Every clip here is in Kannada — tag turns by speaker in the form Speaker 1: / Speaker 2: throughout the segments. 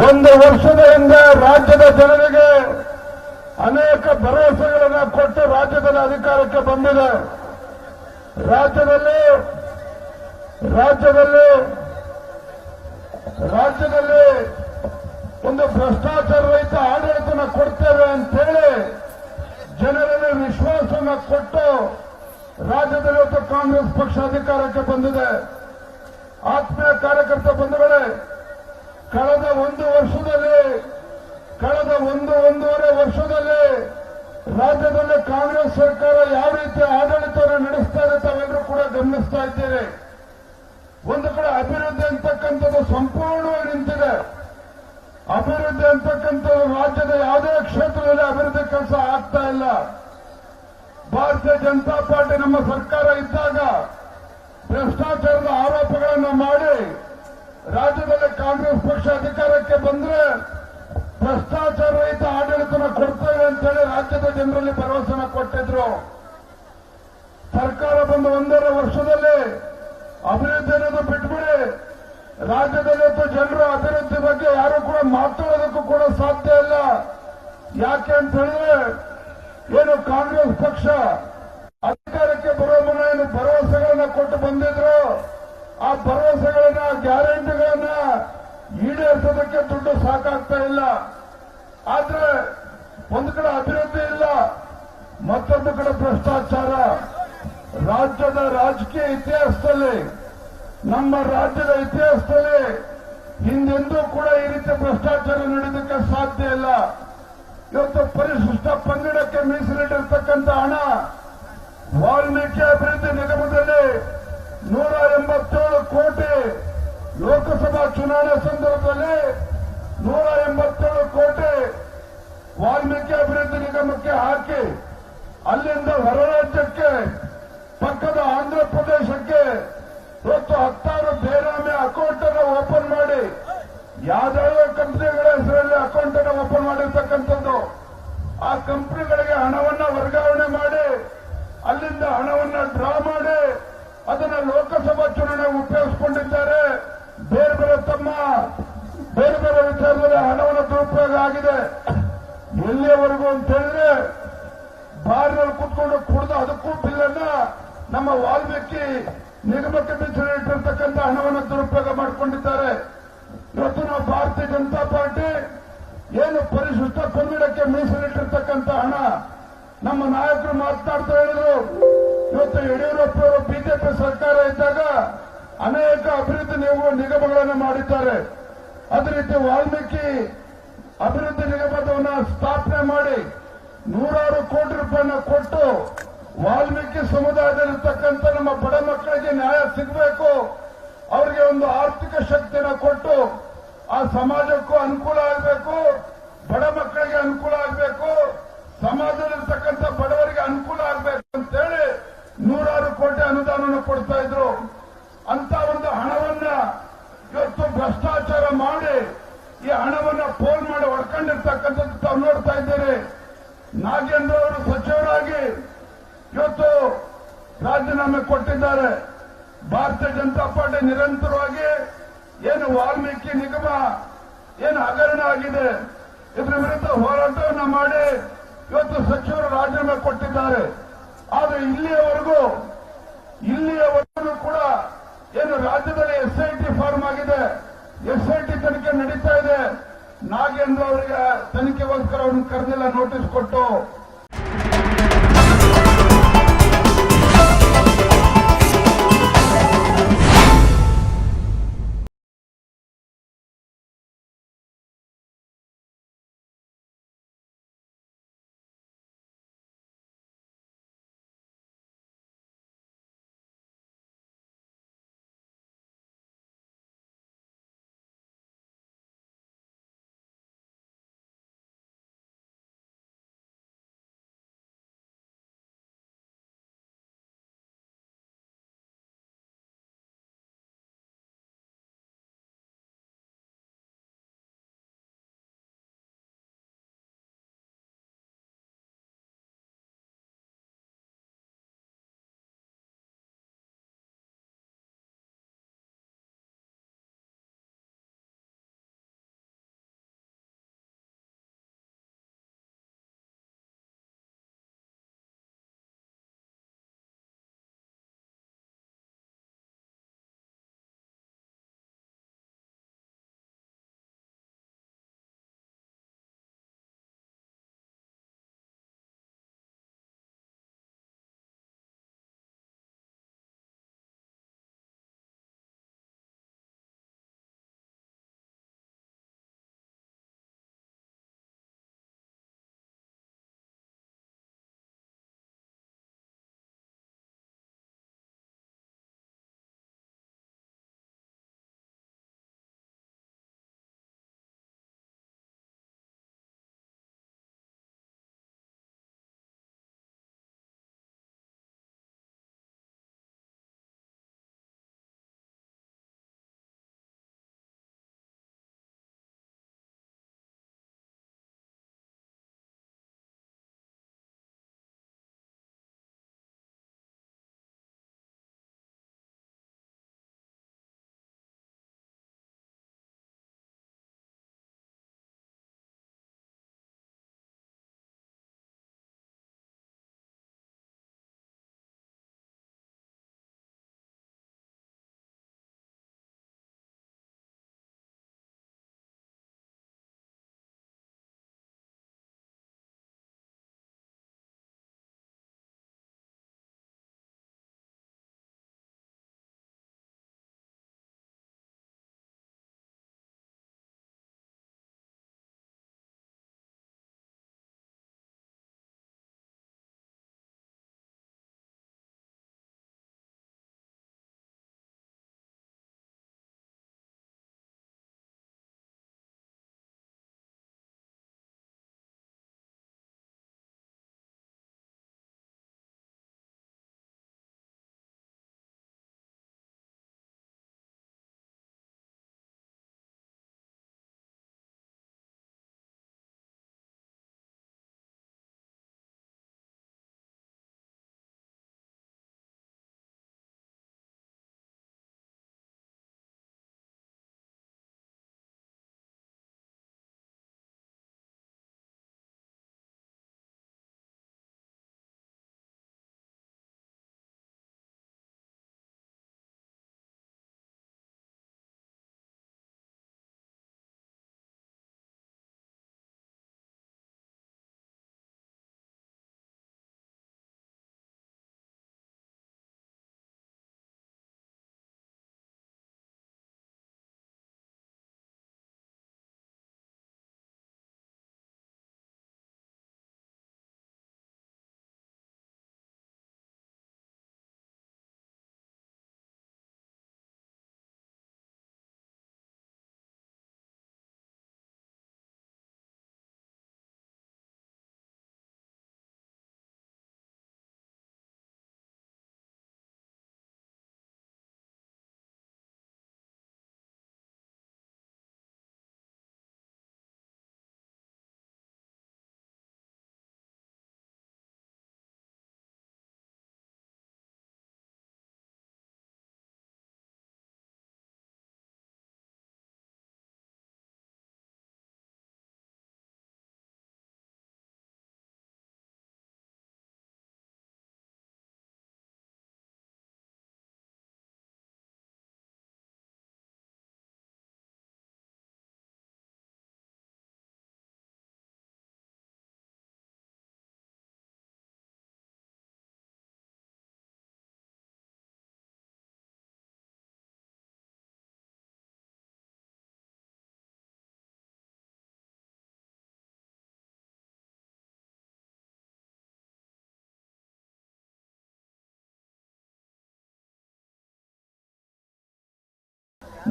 Speaker 1: ಒಂದು ವರ್ಷಗಳಿಂದ ರಾಜ್ಯದ ಜನರಿಗೆ ಅನೇಕ ಭರವಸೆಗಳನ್ನು ಕೊಟ್ಟು ರಾಜ್ಯದಲ್ಲಿ ಅಧಿಕಾರಕ್ಕೆ ಬಂದಿದೆ. ರಾಜ್ಯದಲ್ಲಿ ರಾಜ್ಯದಲ್ಲಿ ರಾಜ್ಯದಲ್ಲಿ ಒಂದು ಭ್ರಷ್ಟಾಚಾರ ರಹಿತ ಆಡಳಿತನ ಕೊಡ್ತೇವೆ ಅಂತೇಳಿ ಜನರಲ್ಲಿ ವಿಶ್ವಾಸವನ್ನ ಕೊಟ್ಟು ರಾಜ್ಯದಲ್ಲಿ ಇವತ್ತು ಕಾಂಗ್ರೆಸ್ ಪಕ್ಷ ಅಧಿಕಾರಕ್ಕೆ ಬಂದಿದೆ. ಆತ್ಮೀಯ ಕಾರ್ಯಕರ್ತ ಬಂಧುಗಳೇ ಕಳೆದ ಒಂದು ವರ್ಷದಲ್ಲಿ, ಕಳೆದ ಒಂದು ಒಂದೂವರೆ ವರ್ಷದಲ್ಲಿ ರಾಜ್ಯದಲ್ಲಿ ಕಾಂಗ್ರೆಸ್ ಸರ್ಕಾರ ಯಾವ ರೀತಿ ಆಡಳಿತವನ್ನು ನಡೆಸ್ತಾ ಇದೆ ತಾವೆಲ್ಲರೂ ಕೂಡ ಗಮನಿಸ್ತಾ ಇದ್ದೇವೆ ಒಂದು ಕಡೆ ಅಭಿವೃದ್ಧಿ ಅಂತಕ್ಕಂಥದ್ದು ಸಂಪೂರ್ಣವಾಗಿ ನಿಂತಿದೆ. ಅಭಿವೃದ್ಧಿ ಅಂತಕ್ಕಂಥದ್ದು ರಾಜ್ಯದ ಯಾವುದೇ ಕ್ಷೇತ್ರದಲ್ಲಿ ಅಭಿವೃದ್ಧಿ ಕೆಲಸ ಆಗ್ತಾ ಇಲ್ಲ. ಭಾರತೀಯ ಜನತಾ ಪಾರ್ಟಿ ನಮ್ಮ ಸರ್ಕಾರ ಇದ್ದಾಗ ಭ್ರಷ್ಟಾಚಾರದ ಆರೋಪಗಳನ್ನು ಮಾಡಿ ರಾಜ್ಯದಲ್ಲಿ ಕಾಂಗ್ರೆಸ್ ಪಕ್ಷ ಅಧಿಕಾರಕ್ಕೆ ಬಂದ್ರೆ ಭ್ರಷ್ಟಾಚಾರ ರಹಿತ ಆಡಳಿತನ ಕೊಡ್ತೇವೆ ಅಂತೇಳಿ ರಾಜ್ಯದ ಜನರಲ್ಲಿ ಭರವಸೆನ ಕೊಟ್ಟಿದ್ರು. ಸರ್ಕಾರ ಬಂದ ಒಂದೂವರೆ ವರ್ಷದಲ್ಲಿ ಅಭಿವೃದ್ಧಿ ಅನ್ನೋದು ಬಿಟ್ಬಿಡಿ. ರಾಜ್ಯದಲ್ಲಿ ಜನರ ಅಭಿವೃದ್ಧಿ ಬಗ್ಗೆ ಯಾರು ಕೂಡ ಮಾತಾಡೋದಕ್ಕೂ ಕೂಡ ಸಾಧ್ಯ ಇಲ್ಲ. ಯಾಕೆ ಅಂತ ಹೇಳಿದ್ರೆ ಏನು ಕಾಂಗ್ರೆಸ್ ಪಕ್ಷ ಅಧಿಕಾರಕ್ಕೆ ಬರೋ ಮುನ್ನ ಏನು ಭರವಸೆಗಳನ್ನ ಕೊಟ್ಟು ಬಂದಿದ್ರು? ಆ ಭರವಸೆಗಳನ್ನ, ಗ್ಯಾರಂಟಿಗಳನ್ನ ಈಡೇರಿಸೋದಕ್ಕೆ ದುಡ್ಡು ಸಾಕಾಗ್ತಾ ಇಲ್ಲ. ಆದ್ರೆ ಒಂದು ಕಡೆ ಅಭಿವೃದ್ಧಿ ಇಲ್ಲ, ಮತ್ತೊಂದು ಕಡೆ ಭ್ರಷ್ಟಾಚಾರ. ರಾಜ್ಯದ ರಾಜಕೀಯ ಇತಿಹಾಸದಲ್ಲಿ, ನಮ್ಮ ರಾಜ್ಯದ ಇತಿಹಾಸದಲ್ಲಿ ಹಿಂದೆಂದೂ ಕೂಡ ಈ ರೀತಿ ಭ್ರಷ್ಟಾಚಾರ ನಡೆಯೋದಕ್ಕೆ ಸಾಧ್ಯ ಇಲ್ಲ. ಇವತ್ತು ಪರಿಶಿಷ್ಟ ಪಂಗಡಕ್ಕೆ ಮೀಸಲಿಟ್ಟಿರ್ತಕ್ಕಂಥ ಹಣ ವಾಲ್ಮೀಕಿ ಅಭಿವೃದ್ಧಿ ನಿಗಮದಲ್ಲಿ ನೂರ ಎಂಬತ್ತೇಳು ಕೋಟಿ ಲೋಕಸಭಾ ಚುನಾವಣೆ ಸಂದರ್ಭದಲ್ಲಿ ನೂರ ಎಂಬತ್ತೇಳು ಕೋಟಿ ವಾಲ್ಮೀಕಿ ಅಭಿವೃದ್ಧಿ ನಿಗಮಕ್ಕೆ ಹಾಕಿ ಅಲ್ಲಿಂದ ಹೊರ ರಾಜ್ಯಕ್ಕೆ ನಮ್ಮ ನಾಯಕರು ಮಾತನಾಡ್ತಾ ಹೇಳಿದ್ರು ಇವತ್ತು ಯಡಿಯೂರಪ್ಪ ಅವರು ಬಿಜೆಪಿ ಸರ್ಕಾರ ಇದ್ದಾಗ ಅನೇಕ ಅಭಿವೃದ್ಧಿ ನಿಗಮ- ನಿಗಮಗಳನ್ನು ಮಾಡಿದ್ದಾರೆ. ಅದೇ ರೀತಿ ವಾಲ್ಮೀಕಿ ಅಭಿವೃದ್ಧಿ ನಿಗಮದವನ್ನ ಸ್ಥಾಪನೆ ಮಾಡಿ ನೂರಾರು ಕೋಟಿ ರೂಪಾಯಿನ ಕೊಟ್ಟು ವಾಲ್ಮೀಕಿ ಸಮುದಾಯದಲ್ಲಿರ್ತಕ್ಕಂಥ ನಮ್ಮ ಬಡ ಮಕ್ಕಳಿಗೆ ನ್ಯಾಯ ಸಿಗಬೇಕು, ಅವರಿಗೆ ಒಂದು ಆರ್ಥಿಕ ಶಕ್ತಿಯನ್ನ ಕೊಟ್ಟು ಆ ಸಮಾಜಕ್ಕೂ ಅನುಕೂಲ ಆಗಬೇಕು, ಬಡ ಮಕ್ಕಳಿಗೆ ಅನುಕೂಲ ಆಗಬೇಕು. ಸಮಾಜದಲ್ಲಿರ್ತಕ್ಕಂಥ ಬಡವರಿಗೆ ಅನುಕೂಲ ಆಗಬೇಕು ಅಂತೇಳಿ ನೂರಾರು ಕೋಟಿ ಅನುದಾನವನ್ನು ಕೊಡ್ತಾ ಇದ್ರು. ಅಂತ ಒಂದು ಹಣವನ್ನ ಇವತ್ತು ಭ್ರಷ್ಟಾಚಾರ ಮಾಡಿ ಈ ಹಣವನ್ನ ಪೋಲ್ ಮಾಡಿ ಹೊಡ್ಕೊಂಡಿರ್ತಕ್ಕಂಥದ್ದು ತಾವು ನೋಡ್ತಾ ಇದ್ದೇನೆ ನಾಗೇಂದ್ರ ಅವರು ಸಚಿವರಾಗಿ ಇವತ್ತು ರಾಜೀನಾಮೆ ಕೊಟ್ಟಿದ್ದಾರೆ. ಭಾರತೀಯ ಜನತಾ ಪಾರ್ಟಿ ನಿರಂತರವಾಗಿ ಏನು ವಾಲ್ಮೀಕಿ ನಿಗಮ, ಏನು ಹಗರಣ ಆಗಿದೆ. ಇದರ ವಿರುದ್ಧ ಹೋರಾಟವನ್ನು ಮಾಡಿ ಇವತ್ತು ಸಚಿವರು ರಾಜೀನಾಮೆ ಕೊಟ್ಟಿದ್ದಾರೆ. ಆದರೆ ಇಲ್ಲಿಯವರೆಗೂ ಇಲ್ಲಿಯವರೆಗೂ ಕೂಡ ಏನು ರಾಜ್ಯದಲ್ಲಿ ಎಸ್ಐಟಿ ಫಾರ್ಮ್ ಆಗಿದೆ. ಎಸ್ಐಟಿ ತನಿಖೆ ನಡೀತಾ ಇದೆ. ನಾಗೇಂದ್ರ ಅವರಿಗೆ ತನಿಖೆಗೋಸ್ಕರ ಅವ್ರನ್ನ ಕರೆದಿಲ್ಲ ನೋಟಿಸ್ ಕೊಟ್ಟು.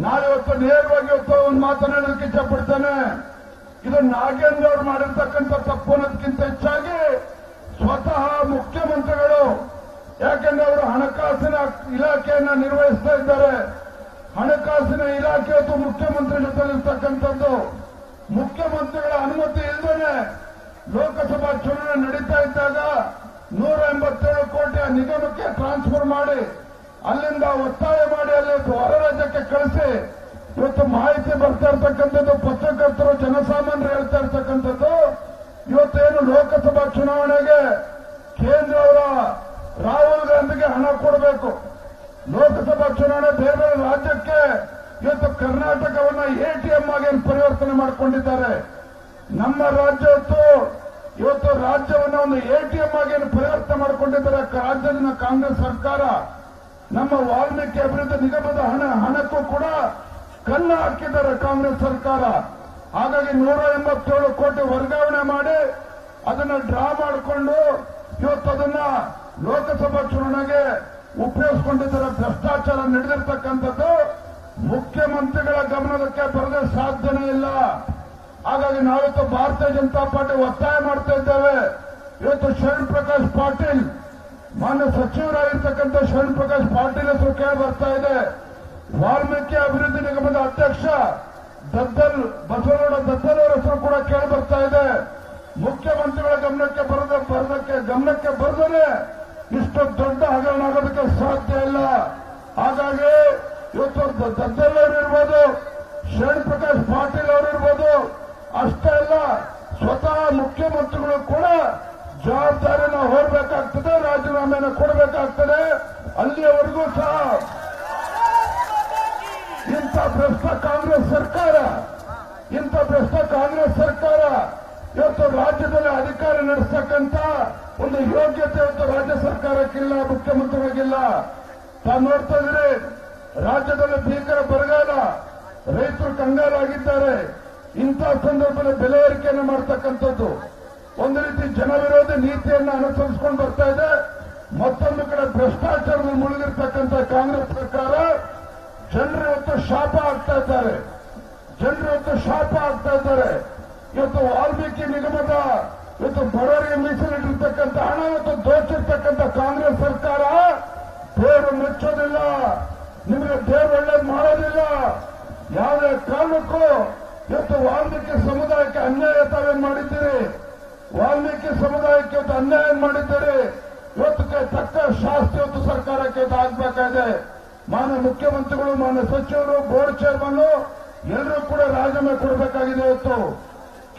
Speaker 1: ನಾಳೆ ಇವತ್ತು ನೇರವಾಗಿ ಇವತ್ತು ಒಂದು ಮಾತನಾಡೋದಕ್ಕೆ ಇಷ್ಟಪಡ್ತೇನೆ. ಇದು ನಾಗೇಂದ್ರ ಅವರು ಮಾಡಿರ್ತಕ್ಕಂಥ ತಪ್ಪು ಅನ್ನೋದಕ್ಕಿಂತ ಹೆಚ್ಚಾಗಿ ಸ್ವತಃ ಮುಖ್ಯಮಂತ್ರಿಗಳು, ಯಾಕೆಂದ್ರೆ ಅವರು ಹಣಕಾಸಿನ ಇಲಾಖೆಯನ್ನ ನಿರ್ವಹಿಸ್ತಾ ಇದ್ದಾರೆ. ಹಣಕಾಸಿನ ಇಲಾಖೆ ಇವತ್ತು ಮುಖ್ಯಮಂತ್ರಿ ಜೊತೆಲಿರ್ತಕ್ಕಂಥದ್ದು. ಮುಖ್ಯಮಂತ್ರಿಗಳ ಅನುಮತಿ ಇಲ್ಲದೇನೆ ಲೋಕಸಭಾ ಚುನಾವಣೆ ನಡೀತಾ ಇದ್ದಾಗ ನೂರ ಎಂಬತ್ತೇಳು ಕೋಟಿ ಆ ನಿಗಮಕ್ಕೆ ಟ್ರಾನ್ಸ್ಫರ್ ಮಾಡಿ ಅಲ್ಲಿಂದ ಒತ್ತಾಯ ಮಾಡಿ ಅಲ್ಲಿ ಹೊರ ರಾಜ್ಯಕ್ಕೆ ಕಳಿಸಿ. ಇವತ್ತು ಮಾಹಿತಿ ಬರ್ತಾ ಇರ್ತಕ್ಕಂಥದ್ದು, ಪತ್ರಕರ್ತರು, ಜನಸಾಮಾನ್ಯರು ಹೇಳ್ತಾ ಇರ್ತಕ್ಕಂಥದ್ದು, ಇವತ್ತೇನು ಲೋಕಸಭಾ ಚುನಾವಣೆಗೆ ಕೇಂದ್ರ ಅವರ ರಾಹುಲ್ ಗಾಂಧಿಗೆ ಹಣ ಕೊಡಬೇಕು. ಲೋಕಸಭಾ ಚುನಾವಣೆ ಬೇರೆ ಬೇರೆ ರಾಜ್ಯಕ್ಕೆ ಇವತ್ತು ಕರ್ನಾಟಕವನ್ನ ಎಟಿಎಂ ಆಗಿ ಪರಿವರ್ತನೆ ಮಾಡಿಕೊಂಡಿದ್ದಾರೆ. ನಮ್ಮ ರಾಜ್ಯ ಇವತ್ತು ರಾಜ್ಯವನ್ನ ಒಂದು ಎಟಿಎಂ ಆಗಿ ಪರಿವರ್ತನೆ ಮಾಡಿಕೊಂಡಿದ್ದಾರೆ. ರಾಜ್ಯದಿಂದ ರಾಜ್ಯದ ಕಾಂಗ್ರೆಸ್ ಸರ್ಕಾರ ನಮ್ಮ ವಾಲ್ಮೀಕಿ ಅಭಿವೃದ್ಧಿ ನಿಗಮದ ಹಣ, ಹಣಕ್ಕೂ ಕೂಡ ಕನ್ನ ಹಾಕಿದ್ದಾರೆ ಕಾಂಗ್ರೆಸ್ ಸರ್ಕಾರ. ಹಾಗಾಗಿ ನೂರ ಎಂಬತ್ತೇಳು ಕೋಟಿ ವರ್ಗಾವಣೆ ಮಾಡಿ ಅದನ್ನ ಡ್ರಾ ಮಾಡಿಕೊಂಡು ಇವತ್ತು ಅದನ್ನ ಲೋಕಸಭಾ ಚುನಾವಣೆಗೆ ಉಪಯೋಗಿಸಿಕೊಂಡಿದ್ದಾರೆ. ಭ್ರಷ್ಟಾಚಾರ ನಡೆದಿರ್ತಕ್ಕಂಥದ್ದು ಮುಖ್ಯಮಂತ್ರಿಗಳ ಗಮನಕ್ಕೆ ಬರದೆ ಸಾಧ್ಯನೇ ಇಲ್ಲ. ಹಾಗಾಗಿ ನಾವಿತ್ತು ಭಾರತೀಯ ಜನತಾ ಪಾರ್ಟಿ ಒತ್ತಾಯ ಮಾಡ್ತಾ ಇದ್ದೇವೆ. ಇವತ್ತು ಶರಣ್ ಪ್ರಕಾಶ್ ಪಾಟೀಲ್ ಮಾನ್ಯ ಸಚಿವರಾಗಿರ್ತಕ್ಕಂಥ ಶರಣ್ ಪ್ರಕಾಶ್ ಪಾಟೀಲ್ ಹೆಸರು ಕೇಳಿ ಬರ್ತಾ ಇದೆ. ವಾಲ್ಮೀಕಿ ಅಭಿವೃದ್ಧಿ ನಿಗಮದ ಅಧ್ಯಕ್ಷ ದದ್ದಲ್ ಬಸವನಗೌಡ ದದ್ದಲ್ ಅವರ ಹೆಸರು ಕೂಡ ಕೇಳಿ ಬರ್ತಾ ಇದೆ. ಮುಖ್ಯಮಂತ್ರಿಗಳ ಗಮನಕ್ಕೆ ಬರದ ಬರದಕ್ಕೆ ಗಮನಕ್ಕೆ ಬರದೇ ಇಷ್ಟು ದೊಡ್ಡ ಹಗರಣ ಆಗೋದಕ್ಕೆ ಸಾಧ್ಯ ಇಲ್ಲ. ಹಾಗಾಗಿ ಇವತ್ತು ದದ್ದಲ್ ಅವರು ಇರ್ಬೋದು, ಶರಣ್ ಪ್ರಕಾಶ್ ಪಾಟೀಲ್ ಅವರು ಇರ್ಬೋದು, ಅಷ್ಟೇ ಅಲ್ಲ, ಸ್ವತಃ ಮುಖ್ಯಮಂತ್ರಿಗಳು ಕೂಡ ಜವಾಬ್ದಾರಿನ ಹೊರಬೇಕಾಗ್ತದೆ ರಾಜೀನಾಮೆನ ಕೊಡಬೇಕಾಗ್ತದೆ, ಅಲ್ಲಿಯವರೆಗೂ ಸಹ ಇಂಥ ಭ್ರಷ್ಟ ಕಾಂಗ್ರೆಸ್ ಸರ್ಕಾರ, ಇಂಥ ಭ್ರಷ್ಟ ಕಾಂಗ್ರೆಸ್ ಸರ್ಕಾರ ಇವತ್ತು ರಾಜ್ಯದಲ್ಲಿ ಅಧಿಕಾರ ನಡೆಸತಕ್ಕಂತ ಒಂದು ಯೋಗ್ಯತೆ ಇವತ್ತು ರಾಜ್ಯ ಸರ್ಕಾರಕ್ಕಿಲ್ಲ, ಮುಖ್ಯಮಂತ್ರಿಗಳಿಗಿಲ್ಲ. ತಾವು ನೋಡ್ತಾ ಇದ್ರೆ ರಾಜ್ಯದಲ್ಲಿ ಭೀಕರ ಬರಗಾಲ, ರೈತರು ಕಂಗಾಲಾಗಿದ್ದಾರೆ. ಇಂಥ ಸಂದರ್ಭದಲ್ಲಿ ಬೆಲೆ ಏರಿಕೆಯನ್ನು ಮಾಡ್ತಕ್ಕಂಥದ್ದು. ಒಂದು ರೀತಿ ಜನವಿರೋಧಿ ನೀತಿಯನ್ನು ಅನುಸರಿಸಿಕೊಂಡು ಬರ್ತಾ ಇದೆ. ಮತ್ತೊಂದು ಕಡೆ ಭ್ರಷ್ಟಾಚಾರದಲ್ಲಿ ಮುಳುಗಿರ್ತಕ್ಕಂಥ ಕಾಂಗ್ರೆಸ್ ಸರ್ಕಾರ ಜನರು ಇವತ್ತು ಶಾಪ ಆಗ್ತಾ ಇದ್ದಾರೆ. ಜನರು ಇವತ್ತು ಶಾಪ ಆಗ್ತಾ ಇದ್ದಾರೆ. ಇವತ್ತು ವಾಲ್ಮೀಕಿ ನಿಗಮದ ಇವತ್ತು ಬಡವರಿಗೆ ಮೀಸಲಿಟ್ಟಿರ್ತಕ್ಕಂಥ ಹಣ ಮತ್ತು ದೋಚಿರ್ತಕ್ಕಂಥ ಕಾಂಗ್ರೆಸ್ ಸರ್ಕಾರ ದೇವರು ಮೆಚ್ಚೋದಿಲ್ಲ. ನಿಮಗೆ ದೇವರು ಒಳ್ಳೇದು ಮಾಡೋದಿಲ್ಲ. ಯಾವುದೇ ಕಾರಣಕ್ಕೂ ಇವತ್ತು ವಾಲ್ಮೀಕಿ ಸಮುದಾಯಕ್ಕೆ ಅನ್ಯಾಯ ತಾವೇನು ಮಾಡಿದ್ದೀರಿ. ವಾಲ್ಮೀಕಿ ಸಮುದಾಯಕ್ಕೆ ಇವತ್ತು ಅನ್ಯಾಯ ಮಾಡಿದ್ದೀರಿ ಇವತ್ತಕ್ಕೆ ತಕ್ಕ ಶಾಸ್ತಿ ಇವತ್ತು ಸರ್ಕಾರಕ್ಕೆ ಇವತ್ತು ಆಗ್ಬೇಕಾಗಿದೆ. ಮಾನ್ಯ ಮುಖ್ಯಮಂತ್ರಿಗಳು, ಮಾನ್ಯ ಸಚಿವರು, ಬೋರ್ಡ್ ಚೇರ್ಮನ್ ಎಲ್ಲರೂ ಕೂಡ ರಾಜೀನಾಮೆ ಕೊಡಬೇಕಾಗಿದೆ ಇವತ್ತು.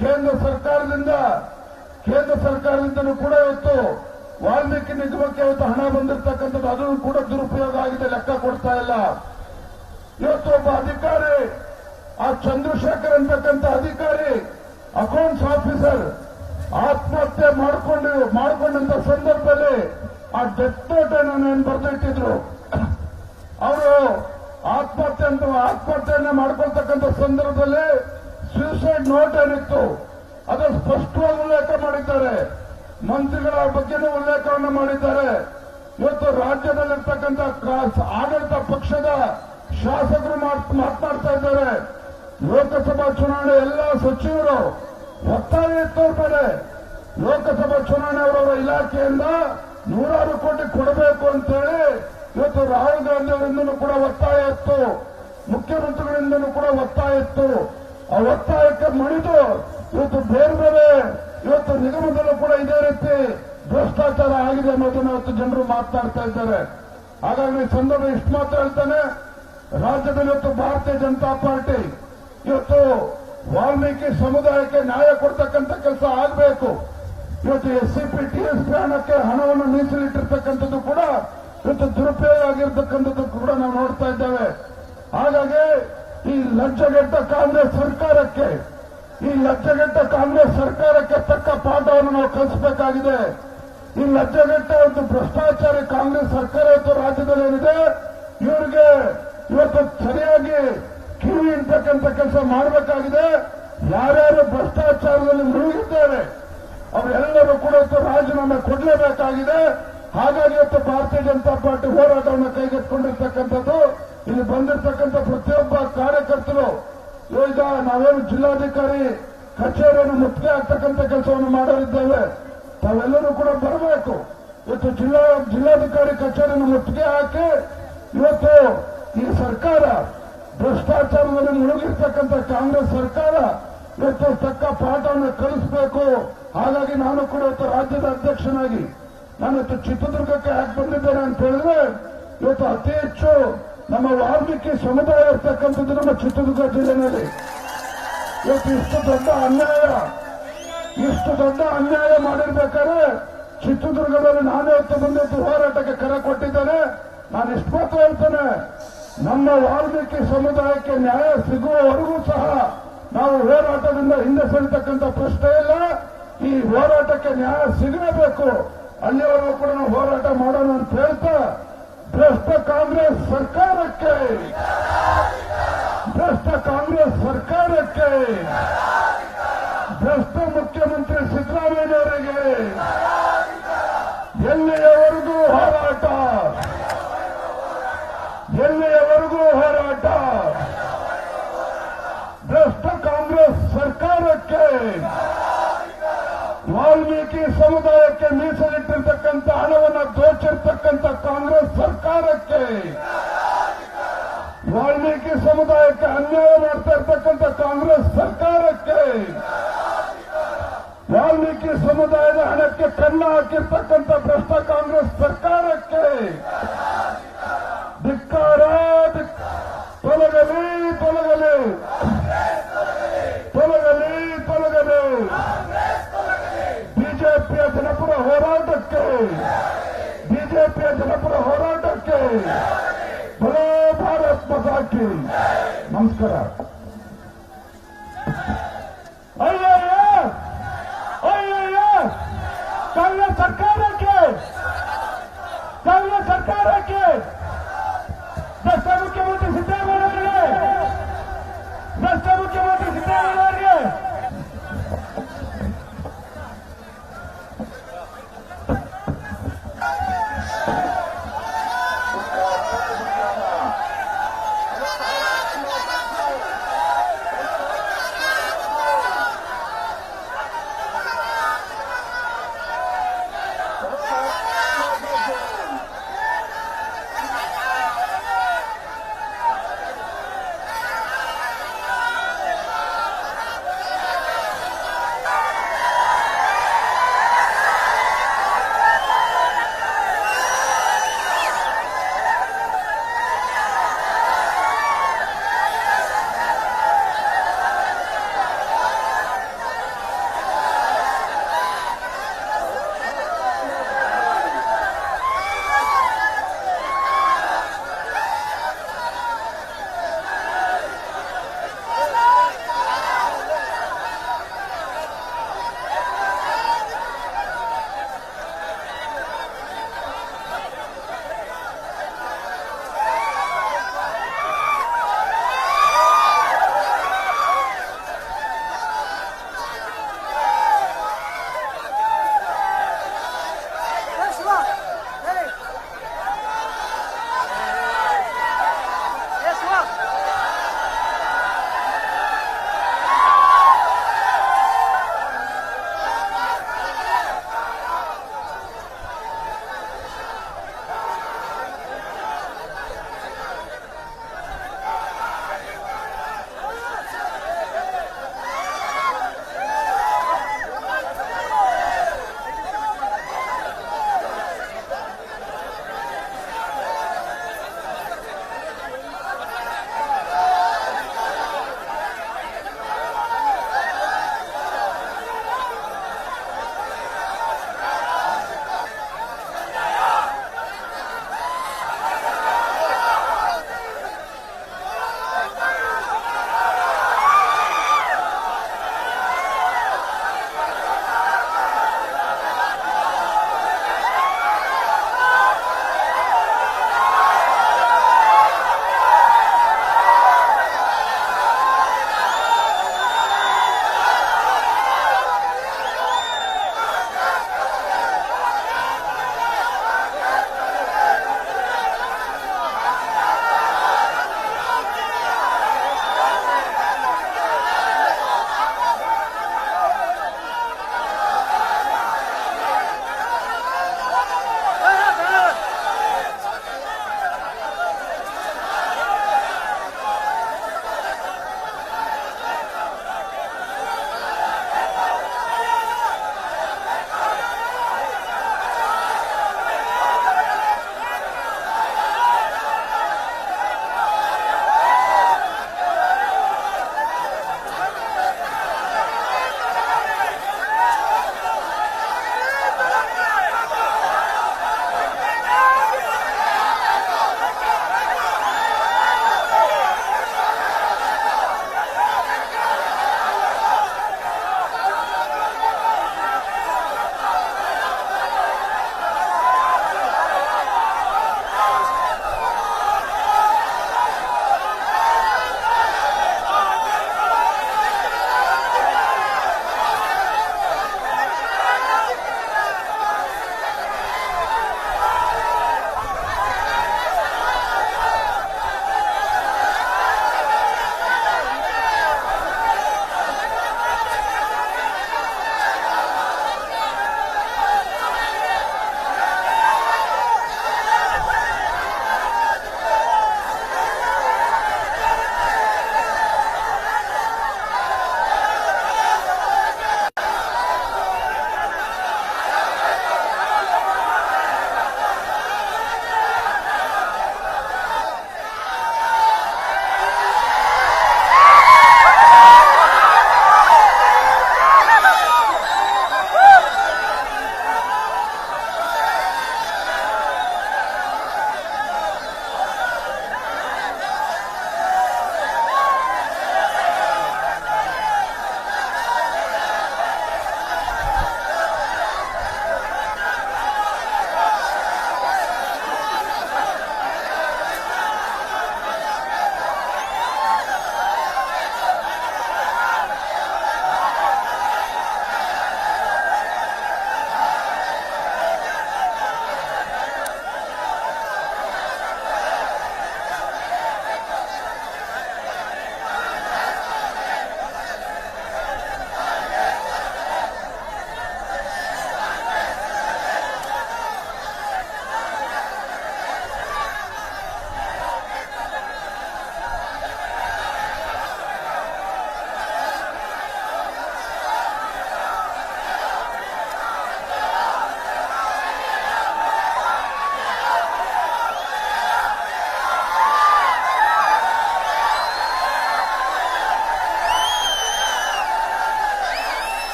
Speaker 1: ಕೇಂದ್ರ ಸರ್ಕಾರದಿಂದ, ಕೇಂದ್ರ ಸರ್ಕಾರದಿಂದಲೂ ಕೂಡ ಇವತ್ತು ವಾಲ್ಮೀಕಿ ನಿಗಮಕ್ಕೆ ಇವತ್ತು ಹಣ ಬಂದಿರತಕ್ಕಂಥದ್ದು ಅದು ಕೂಡ ದುರುಪಯೋಗ ಆಗಿದೆ, ಲೆಕ್ಕ ಕೊಡ್ತಾ ಇಲ್ಲ. ಇವತ್ತು ಒಬ್ಬ ಅಧಿಕಾರಿ, ಆ ಚಂದ್ರಶೇಖರ್ ಅಂತಕ್ಕಂಥ ಅಧಿಕಾರಿ ಅಕೌಂಟ್ಸ್ ಆಫೀಸರ್ ఆత్మహత్య ಬೇರೆ ಇವತ್ತು ನಿಗಮದಲ್ಲೂ ಕೂಡ ಇದೇ ರೀತಿ ಭ್ರಷ್ಟಾಚಾರ ಆಗಿದೆ ಅನ್ನೋದನ್ನ ಇವತ್ತು ಜನರು ಮಾತನಾಡ್ತಾ ಇದ್ದಾರೆ. ಹಾಗಾಗಿ ಸಂದರ್ಭ ಇಷ್ಟು ಮಾತ್ರ ಹೇಳ್ತಾನೆ. ರಾಜ್ಯದಲ್ಲಿ ಇವತ್ತು ಭಾರತೀಯ ಜನತಾ ಪಾರ್ಟಿ ಇವತ್ತು ವಾಲ್ಮೀಕಿ ಸಮುದಾಯಕ್ಕೆ ನ್ಯಾಯ ಕೊಡ್ತಕ್ಕಂಥ ಕೆಲಸ ಆಗಬೇಕು. ಇವತ್ತು S C P T S P ಹಣವನ್ನು ಮೀಸಲಿಟ್ಟಿರ್ತಕ್ಕಂಥದ್ದು ಕೂಡ ಇವತ್ತು ದುರುಪಯೋಗ ಆಗಿರ್ತಕ್ಕಂಥದ್ದು ಕೂಡ ನಾವು ನೋಡ್ತಾ ಇದ್ದೇವೆ. ಹಾಗಾಗಿ ಈ ಲಂಚಗೆಟ್ಟ ಕಾಂಗ್ರೆಸ್ ಸರ್ಕಾರಕ್ಕೆ ಈ ಲಜ್ಜೆಗೆಟ್ಟ ಕಾಂಗ್ರೆಸ್ ಸರ್ಕಾರಕ್ಕೆ ತಕ್ಕ ಪಾಠವನ್ನು ನಾವು ಕಲಿಸಬೇಕಾಗಿದೆ. ಈ ಲಜ್ಜೆಗೆಟ್ಟ ಒಂದು ಭ್ರಷ್ಟಾಚಾರ ಕಾಂಗ್ರೆಸ್ ಸರ್ಕಾರ ಇವತ್ತು ರಾಜ್ಯದಲ್ಲಿ ಏನಿದೆ ಇವರಿಗೆ ಇವತ್ತು ಸರಿಯಾಗಿ ಕಿವಿ ಇರ್ತಕ್ಕಂಥ ಕೆಲಸ ಮಾಡಬೇಕಾಗಿದೆ. ಯಾರ್ಯಾರು ಭ್ರಷ್ಟಾಚಾರದಲ್ಲಿ ಮುಳುಗಿದ್ದಾರೆ, ಅವರೆಲ್ಲರೂ ಕೂಡ ಇವತ್ತು ರಾಜೀನಾಮೆ ಕೊಡಲೇಬೇಕಾಗಿದೆ. ಹಾಗಾಗಿ ಇವತ್ತು ಭಾರತೀಯ ಜನತಾ ಪಾರ್ಟಿ ಹೋರಾಟವನ್ನು ಕೈಗೆತ್ತಿಕೊಂಡಿರ್ತಕ್ಕಂಥದ್ದು, ಇಲ್ಲಿ ಬಂದಿರತಕ್ಕಂಥ ಪ್ರತಿಯೊಬ್ಬ ಕಾರ್ಯಕರ್ತರು ಈಗ ನಾವೇನು ಜಿಲ್ಲಾಧಿಕಾರಿ ಕಚೇರಿಯನ್ನು ಮುತ್ತಿಗೆ ಆಗ್ತಕ್ಕಂಥ ಕೆಲಸವನ್ನು ಮಾಡಲಿದ್ದೇವೆ, ತಾವೆಲ್ಲರೂ ಕೂಡ ಬರಬೇಕು. ಇವತ್ತು ಜಿಲ್ಲಾ, ಜಿಲ್ಲಾಧಿಕಾರಿ ಕಚೇರಿಯನ್ನು ಮುತ್ತಿಗೆ ಹಾಕಿ ಇವತ್ತು ಈ ಸರ್ಕಾರ ಭ್ರಷ್ಟಾಚಾರದಲ್ಲಿ ಮುಳುಗಿರ್ತಕ್ಕಂಥ ಕಾಂಗ್ರೆಸ್ ಸರ್ಕಾರ ಇವತ್ತು ತಕ್ಕ ಪಾಠವನ್ನು ಕಲಿಸಬೇಕು. ಹಾಗಾಗಿ ನಾನು ಕೂಡ ಇವತ್ತು ರಾಜ್ಯದ ಅಧ್ಯಕ್ಷನಾಗಿ ನಾನು ಇವತ್ತು ಚಿತ್ರದುರ್ಗಕ್ಕೆ ಯಾಕೆ ಬಂದಿದ್ದೇನೆ ಅಂತ ಹೇಳಿದ್ರೆ, ಇವತ್ತು ಅತಿ ಹೆಚ್ಚು ನಮ್ಮ ವಾಲ್ಮೀಕಿ ಸಮುದಾಯ ಇರ್ತಕ್ಕಂಥದ್ದು ನಮ್ಮ ಚಿತ್ರದುರ್ಗ ಜಿಲ್ಲೆನಲ್ಲಿ. ಇವತ್ತು ಇಷ್ಟು ದೊಡ್ಡ ಅನ್ಯಾಯ, ಇಷ್ಟು ದೊಡ್ಡ ಅನ್ಯಾಯ ಮಾಡಿರ್ಬೇಕಾದ್ರೆ ಚಿತ್ರದುರ್ಗದಲ್ಲಿ ನಾನೇ ಇವತ್ತು ಬಂದಿದ್ದು ಹೋರಾಟಕ್ಕೆ ಕರೆ ಕೊಟ್ಟಿದ್ದೇನೆ. ನಾನು ಇಷ್ಟು ಮಾತ್ರ ಹೇಳ್ತೇನೆ, ನಮ್ಮ ವಾಲ್ಮೀಕಿ ಸಮುದಾಯಕ್ಕೆ ನ್ಯಾಯ ಸಿಗುವವರೆಗೂ ಸಹ ನಾವು ಹೋರಾಟದಿಂದ ಹಿಂದೆ ಸರಿತಕ್ಕಂಥ ಪ್ರಶ್ನೆ ಇಲ್ಲ. ಈ ಹೋರಾಟಕ್ಕೆ ನ್ಯಾಯ ಸಿಗಲೇಬೇಕು. ಅಲ್ಲಿವರೆಗೂ ಕೂಡ ನಾವು ಹೋರಾಟ ಮಾಡೋಣ ಅಂತ ಹೇಳ್ತಾ ಭ್ರಷ್ಟ ಕಾಂಗ್ರೆಸ್ ಸರ್ಕಾರಕ್ಕೆ. ಭ್ರಷ್ಟ ಕಾಂಗ್ರೆಸ್ ಸರ್ಕಾರಕ್ಕೆ. ಭ್ರಷ್ಟ ಮುಖ್ಯಮಂತ್ರಿ ಸಿದ್ದರಾಮಯ್ಯನವರಿಗೆ. ಎಲ್ಲಿಯವರೆಗೂ ಹೋರಾಟ? ಎಲ್ಲಿಯವರೆಗೂ ಹೋರಾಟ? ಭ್ರಷ್ಟ ಕಾಂಗ್ರೆಸ್ ಸರ್ಕಾರಕ್ಕೆ. ವಾಲ್ಮೀಕಿ ಸಮುದಾಯಕ್ಕೆ ಮೀಸಲಿಟ್ಟಿರ್ತಕ್ಕಂಥ ಹಣವನ್ನು ದೋಚಿರ್ತಕ್ಕಂಥ ಕಾಂಗ್ರೆಸ್ ಸರ್ಕಾರಕ್ಕೆ, ವಾಲ್ಮೀಕಿ ಸಮುದಾಯಕ್ಕೆ ಅನ್ಯಾಯ ಮಾಡ್ತಾ ಇರ್ತಕ್ಕಂಥ ಕಾಂಗ್ರೆಸ್ ಸರ್ಕಾರಕ್ಕೆ, ವಾಲ್ಮೀಕಿ ಸಮುದಾಯದ ಹಣಕ್ಕೆ ಕನ್ನ ಹಾಕಿರ್ತಕ್ಕಂಥ ಭ್ರಷ್ಟ ಕಾಂಗ್ರೆಸ್ ಸರ್ಕಾರಕ್ಕೆ, ಧಿಕ್ಕಾರ, ಧಿಕ್- ತೊಲಗಲಿ ತೊಲಗಲಿ ತೊಲಗಲಿ. ಬಿಜೆಪಿಯ ಜನಪರ ಹೋರಾಟಕ್ಕೆ ಬಲೋ ಭಾರತ್ ಮತಾಕಿ ನಮಸ್ಕಾರ